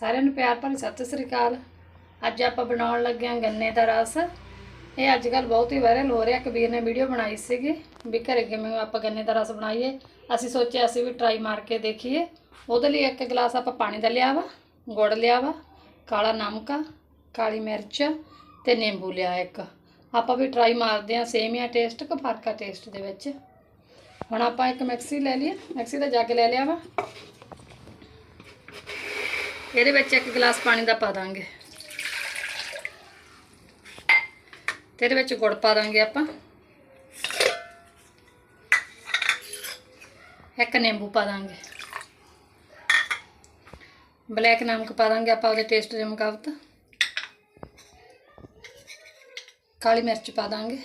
ਸਾਰਿਆਂ ਨੂੰ ਪਿਆਰ ਭਰੀ ਸਤਿ ਸ੍ਰੀ ਅਕਾਲ। ਅੱਜ ਆਪਾਂ ਬਣਾਉਣ ਲੱਗੇ ਹਾਂ ਗੰਨੇ ਦਾ ਰਸ। ਇਹ ਅੱਜ ਕੱਲ ਬਹੁਤ ਹੀ ਵਾਇਰਲ ਹੋ ਰਿਹਾ। ਕਬੀਰ ਨੇ ਵੀਡੀਓ ਬਣਾਈ ਸੀਗੀ ਵੀ ਘਰੇ ਕਿਵੇਂ ਆਪਾਂ ਗੰਨੇ ਦਾ ਰਸ ਬਣਾਈਏ। ਅਸੀਂ ਸੋਚਿਆ ਅਸੀਂ ਵੀ ਟਰਾਈ ਮਾਰ ਕੇ ਦੇਖੀਏ। ਉਹਦੇ ਲਈ ਇੱਕ ਗਲਾਸ ਆਪਾਂ ਪਾਣੀ ਦਾ ਲਿਆ ਵਾ, ਗੁੜ ਲਿਆ ਵਾ, ਕਾਲਾ ਨਮਕ, ਕਾਲੀ ਮਿਰਚ ਤੇ ਨਿੰਬੂ ਲਿਆ ਇੱਕ। ਆਪਾਂ ਵੀ ਟਰਾਈ ਮਾਰਦੇ ਹਾਂ ਸੇਮ ਹੀ ਆ ਟੇਸਟ ਕਿ ਫ਼ਰਕ ਆ ਟੇਸਟ ਦੇ ਵਿੱਚ। ਹੁਣ ਆਪਾਂ ਇੱਕ ਮਿਕਸੀ ਲੈ ਲਈ ਮਿਕਸੀ ਦਾ ਜੱਗ ਲੈ ਲਿਆ ਵਾ। ਇਹਦੇ ਵਿੱਚ ਇੱਕ ਗਲਾਸ ਪਾਣੀ ਦਾ ਪਾ ਦਾਂਗੇ। ਤੇ ਇਹਦੇ ਵਿੱਚ ਗੁੜ ਪਾ ਦਾਂਗੇ ਆਪਾਂ। ਇੱਕ ਨਿੰਬੂ ਪਾ ਦਾਂਗੇ। ਬਲੈਕ ਨਮਕ ਪਾ ਦਾਂਗੇ ਆਪਾਂ ਉਹਦੇ ਟੇਸਟ ਦੇ ਮੁਤਾਬਕ। ਕਾਲੀ ਮਿਰਚ ਪਾ ਦਾਂਗੇ।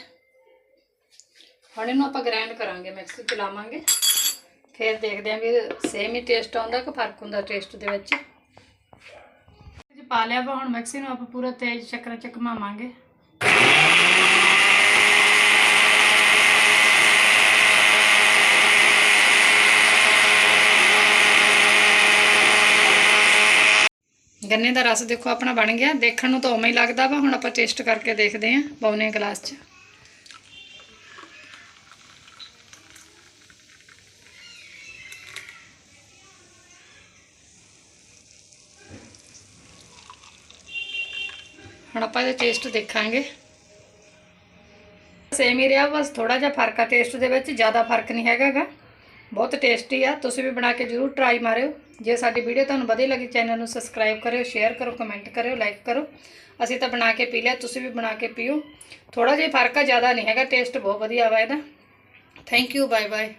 ਹੁਣ ਇਹਨੂੰ ਆਪਾਂ ਗ੍ਰਾਈਂਡ ਕਰਾਂਗੇ ਮਿਕਸੀ ਚ ਲਾਵਾਂਗੇ। ਫਿਰ ਦੇਖਦੇ ਆਂ ਵੀ ਸੇਮ ਹੀ ਟੇਸਟ ਆਉਂਦਾ ਕਿ ਫ਼ਰਕ ਹੁੰਦਾ ਟੇਸਟ ਦੇ ਵਿੱਚ। ਪਾ ਲਿਆ ਵਾ, ਹੁਣ ਮਿਕਸੀ ਨੂੰ ਆਪਾਂ ਪੂਰਾ ਤੇਜ਼ ਚੱਕਰਾਂ ਚ ਘੁਮਾਵਾਂਗੇ ਗੰਨੇ ਦਾ ਰਸ ਦੇਖੋ ਆਪਣਾ ਬਣ ਗਿਆ, ਦੇਖਣ ਨੂੰ ਤਾਂ ਉਵੇਂ ਹੀ ਲੱਗਦਾ ਵਾ, ਹੁਣ ਆਪਾਂ ਟੇਸਟ ਕਰਕੇ ਦੇਖਦੇ ਆਂ ਪਾਉਨੇ ਗਲਾਸ 'ਚ। ਹੁਣ ਆਪਾਂ ਇਹਦਾ ਟੇਸਟ ਦੇਖਾਂਗੇ। ਸੇਮ ਹੀ ਰਿਹਾ, ਬਸ ਥੋੜਾ ਜਿਹਾ ਫ਼ਰਕ ਆ ਟੇਸਟ ਦੇ ਵਿੱਚ, ਜ਼ਿਆਦਾ ਫ਼ਰਕ ਨਹੀਂ ਹੈਗਾਗਾ। ਬਹੁਤ ਟੇਸਟੀ ਆ, ਤੁਸੀਂ ਵੀ ਬਣਾ ਕੇ ਜਰੂਰ ਟਰਾਈ ਮਾਰਿਓ। ਜੇ ਸਾਡੀ ਵੀਡੀਓ ਤੁਹਾਨੂੰ ਵਧੀਆ ਲੱਗੀ ਚੈਨਲ ਨੂੰ ਸਬਸਕ੍ਰਾਈਬ ਕਰਿਓ ਸ਼ੇਅਰ ਕਰੋ ਕਮੈਂਟ ਕਰਿਓ ਲਾਈਕ ਕਰੋ। ਅਸੀਂ ਤਾਂ ਬਣਾ ਕੇ ਪੀ ਲਿਆ, ਤੁਸੀਂ ਵੀ ਬਣਾ ਕੇ ਪੀਓ। ਥੋੜਾ ਜਿਹਾ ਫ਼ਰਕ ਆ, ਜ਼ਿਆਦਾ ਨਹੀਂ ਹੈਗਾ ਟੇਸਟ ਬਹੁਤ ਵਧੀਆ ਵਾ ਇਹਦਾ। Thank you bye bye